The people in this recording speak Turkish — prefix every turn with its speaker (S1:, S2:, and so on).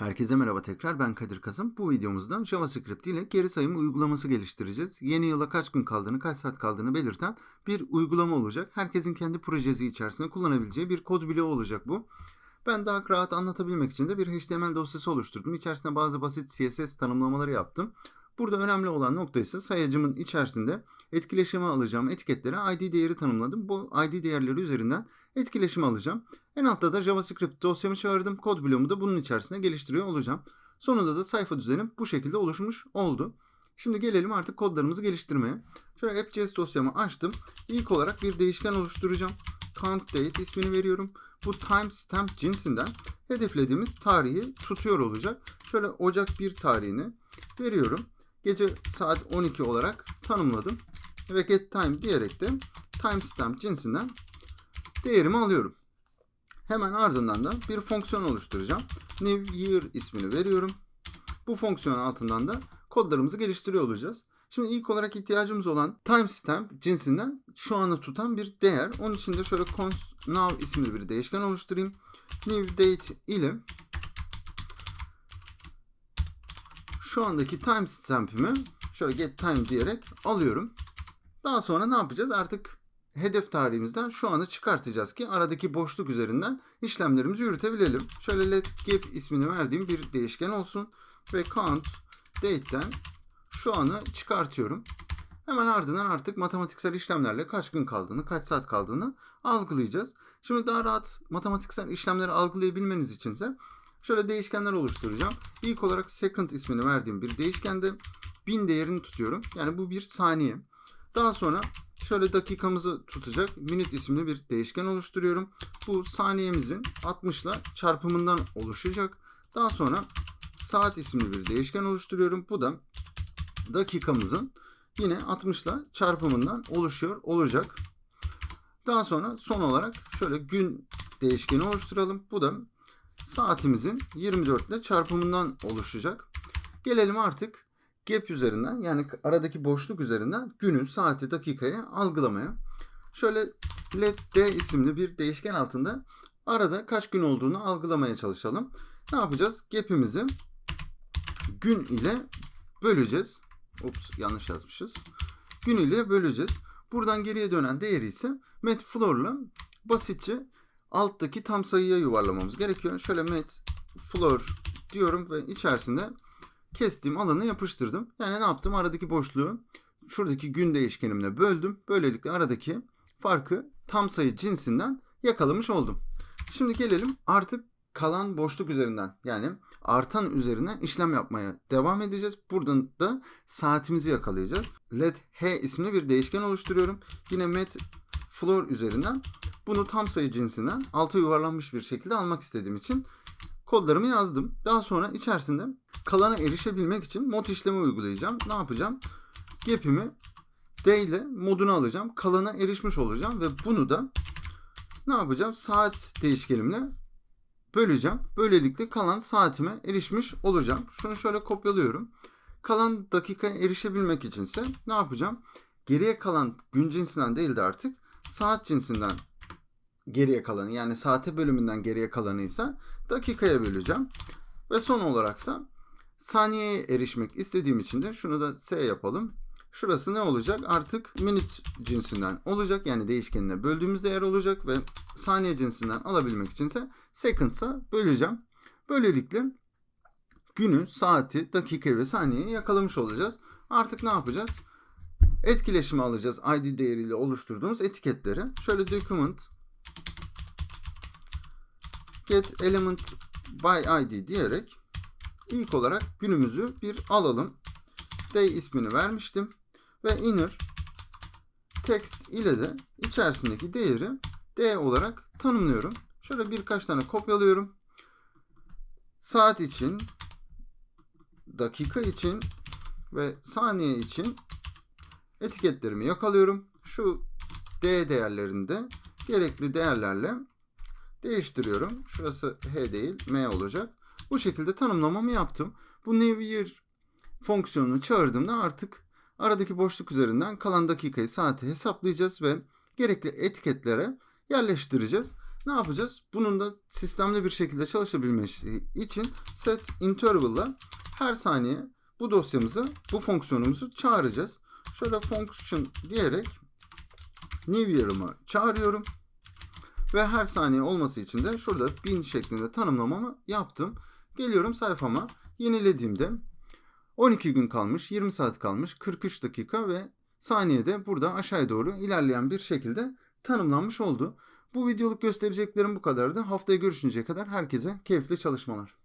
S1: Herkese merhaba tekrar ben Kadir Kasım. Bu videomuzda JavaScript ile geri sayım uygulaması geliştireceğiz. Yeni yıla kaç gün kaldığını, kaç saat kaldığını belirten bir uygulama olacak. Herkesin kendi projesi içerisinde kullanabileceği bir kod bloğu olacak bu. Ben daha rahat anlatabilmek için de bir HTML dosyası oluşturdum. İçerisinde bazı basit CSS tanımlamaları yaptım. Burada önemli olan nokta ise sayacımın içerisinde etkileşime alacağım etiketlere ID değeri tanımladım. Bu ID değerleri üzerinden etkileşim alacağım. En altta da JavaScript dosyamı çağırdım. Kod bloğumu da bunun içerisinde geliştiriyor olacağım. Sonunda da sayfa düzenim bu şekilde oluşmuş oldu. Şimdi gelelim artık kodlarımızı geliştirmeye. Şöyle app.js dosyamı açtım. İlk olarak bir değişken oluşturacağım. Count date ismini veriyorum. Bu timestamp cinsinden hedeflediğimiz tarihi tutuyor olacak. Şöyle Ocak 1 tarihini veriyorum. Gece saat 12 olarak tanımladım. Ve get time diyerek de timestamp cinsinden değerimi alıyorum. Hemen ardından da bir fonksiyon oluşturacağım. New Year ismini veriyorum. Bu fonksiyon altından da kodlarımızı geliştiriyor olacağız. Şimdi ilk olarak ihtiyacımız olan timestamp cinsinden şu anı tutan bir değer. Onun için de şöyle const now isimli bir değişken oluşturayım. New date ile şu andaki timestamp'imi şöyle get time diyerek alıyorum. Daha sonra ne yapacağız? Artık hedef tarihimizden şu anı çıkartacağız ki aradaki boşluk üzerinden işlemlerimizi yürütebilelim. Şöyle let gap ismini verdiğim bir değişken olsun ve count date'den şu anı çıkartıyorum. Hemen ardından artık matematiksel işlemlerle kaç gün kaldığını, kaç saat kaldığını algılayacağız. Şimdi daha rahat matematiksel işlemleri algılayabilmeniz için ise şöyle değişkenler oluşturacağım. İlk olarak second ismini verdiğim bir değişkende 1000 değerini tutuyorum. Yani bu bir saniye. Daha sonra şöyle dakikamızı tutacak minute isimli bir değişken oluşturuyorum. Bu saniyemizin 60 ile çarpımından oluşacak. Daha sonra saat isimli bir değişken oluşturuyorum. Bu da dakikamızın yine 60 ile çarpımından oluşuyor olacak. Daha sonra son olarak şöyle gün değişkeni oluşturalım. Bu da saatimizin 24 ile çarpımından oluşacak. Gelelim artık gap üzerinden yani aradaki boşluk üzerinden günü, saati, dakikayı algılamaya. Şöyle let d isimli bir değişken altında arada kaç gün olduğunu algılamaya çalışalım. Ne yapacağız? Gap'imizi gün ile böleceğiz. Ups yanlış yazmışız. Gün ile böleceğiz. Buradan geriye dönen değeri ise met floor'la basitçe alttaki tam sayıya yuvarlamamız gerekiyor. Şöyle met floor diyorum ve içerisinde kestiğim alanı yapıştırdım. Yani ne yaptım? Aradaki boşluğu şuradaki gün değişkenimle böldüm. Böylelikle aradaki farkı tam sayı cinsinden yakalamış oldum. Şimdi gelelim artık kalan boşluk üzerinden yani artan üzerinden işlem yapmaya devam edeceğiz. Buradan da saatimizi yakalayacağız. Let h isimli bir değişken oluşturuyorum. Yine met floor üzerinden bunu tam sayı cinsinden alta yuvarlanmış bir şekilde almak istediğim için kodlarımı yazdım. Daha sonra içerisinde kalana erişebilmek için mod işlemi uygulayacağım. Ne yapacağım? Gap'imi D ile modunu alacağım. Kalana erişmiş olacağım ve bunu da ne yapacağım? Saat değişkenimle böleceğim. Böylelikle kalan saatime erişmiş olacağım. Şunu şöyle kopyalıyorum. Kalan dakikaya erişebilmek içinse ne yapacağım? Geriye kalan gün cinsinden değil de artık saat cinsinden geriye kalanı yani saate bölümünden geriye kalanıysa dakikaya böleceğim. Ve son olaraksa saniyeye erişmek istediğim için de şunu da S yapalım. Şurası ne olacak? Artık minute cinsinden olacak. Yani değişkenine böldüğümüz değer olacak ve saniye cinsinden alabilmek içinse seconds'a böleceğim. Böylelikle günü, saati, dakikayı ve saniyeyi yakalamış olacağız. Artık ne yapacağız? Etkileşimi alacağız ID değeriyle oluşturduğumuz etiketleri. Şöyle document get element by id diyerek ilk olarak günümüzü bir alalım. Day ismini vermiştim ve inner text ile de içerisindeki değeri d olarak tanımlıyorum. Şöyle birkaç tane kopyalıyorum. Saat için, dakika için ve saniye için etiketlerimi yakalıyorum. Şu d değerlerinde gerekli değerlerle değiştiriyorum. Şurası H değil M olacak. Bu şekilde tanımlamamı yaptım. Bu year fonksiyonunu çağırdığımda artık aradaki boşluk üzerinden kalan dakikayı saati hesaplayacağız ve gerekli etiketlere yerleştireceğiz. Ne yapacağız? Bunun da sistemli bir şekilde çalışabilmesi için set interval'la her saniye bu dosyamızı, bu fonksiyonumuzu çağıracağız. Şöyle function diyerek new year'ımı çağırıyorum. Ve her saniye olması için de şurada bin şeklinde tanımlamamı yaptım. Geliyorum sayfama yenilediğimde 12 gün kalmış, 20 saat kalmış, 43 dakika ve saniyede burada aşağıya doğru ilerleyen bir şekilde tanımlanmış oldu. Bu videoluk göstereceklerim bu kadardı. Haftaya görüşünceye kadar herkese keyifli çalışmalar.